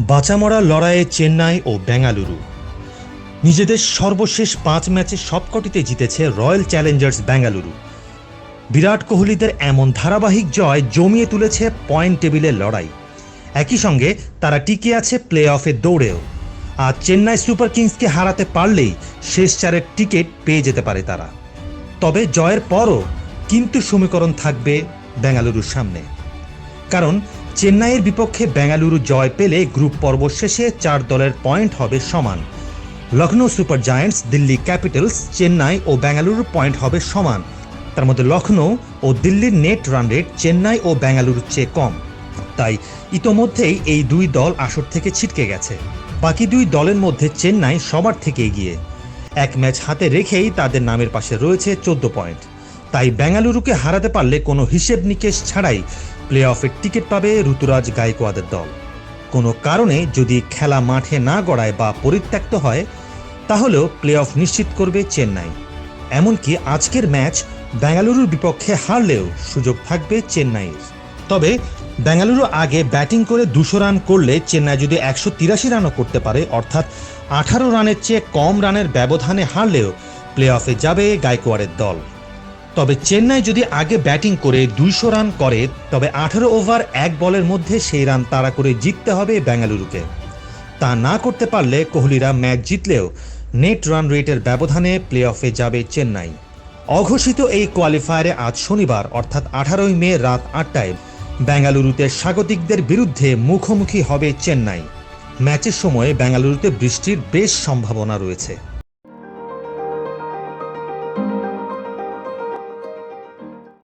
বাঁচামরা লড়াইয়ে চেন্নাই ও বেঙ্গালুরু। নিজেদের সর্বশেষ পাঁচ ম্যাচে সবকটিতে জিতেছে রয়্যাল চ্যালেঞ্জার্স বেঙ্গালুরু। বিরাট কোহলিদের এমন ধারাবাহিক জয় জমিয়ে তুলেছে পয়েন্ট টেবিলের লড়াই। একই সঙ্গে তারা টিকে আছে প্লে অফের দৌড়েও। আর চেন্নাই সুপার কিংসকে হারাতে পারলেই শেষ চারের টিকিট পেয়ে যেতে পারে তারা। তবে জয়ের পরও কিন্তু সমীকরণ থাকবে বেঙ্গালুরুর সামনে। কারণ চেন্নাইয়ের বিপক্ষে বেঙ্গালুরু জয় পেলে গ্রুপ পর্ব শেষে চার দলের পয়েন্ট হবে সমান। Lucknow Super Giants, Delhi Capitals, Chennai ও বেঙ্গালুরুর পয়েন্ট হবে সমান। তার মধ্যে লখনৌ ও দিল্লির নেট রান রেট চেন্নাই ও বেঙ্গালুরুর চেয়ে কম। তাই ইতোমধ্যেই এই দুই দল আসর থেকে ছিটকে গেছে। বাকি দুই দলের মধ্যে চেন্নাই সবার থেকে এগিয়ে। এক ম্যাচ হাতে রেখেই তাদের নামের পাশে রয়েছে চোদ্দ পয়েন্ট। তাই বেঙ্গালুরুকে হারাতে পারলে কোনো হিসেব নিকেশ ছাড়াই প্লে অফের টিকিট পাবে ঋতুরাজ গায়কোয়াদের দল। কোনো কারণে যদি খেলা মাঠে না গড়ায় বা পরিত্যক্ত হয়, তাহলেও প্লে অফ নিশ্চিত করবে চেন্নাই। এমনকি আজকের ম্যাচ বেঙ্গালুরুর বিপক্ষে হারলেও সুযোগ থাকবে চেন্নাইয়ের। তবে বেঙ্গালুরু আগে ব্যাটিং করে দুশো রান করলে চেন্নাই যদি একশো তিরাশি রানও করতে পারে, অর্থাৎ আঠারো রানের চেয়ে কম রানের ব্যবধানে হারলেও প্লে অফে যাবে গায়কোয়াড়ের দল। তবে চেন্নাই যদি আগে ব্যাটিং করে দুইশো রান করে, তবে আঠারো ওভার এক বলের মধ্যে সেই রান তাড়া করে জিততে হবে বেঙ্গালুরুকে। তা না করতে পারলে কোহলিরা ম্যাচ জিতলেও নেট রান রেটের ব্যবধানে প্লে অফে যাবে চেন্নাই। অঘোষিত এই কোয়ালিফায়ারে আজ শনিবার, অর্থাৎ আঠারোই মে রাত আটটায়, বেঙ্গালুরুতে স্বাগতিকদের বিরুদ্ধে মুখোমুখি হবে চেন্নাই। ম্যাচের সময় বেঙ্গালুরুতে বৃষ্টির বেশ সম্ভাবনা রয়েছে।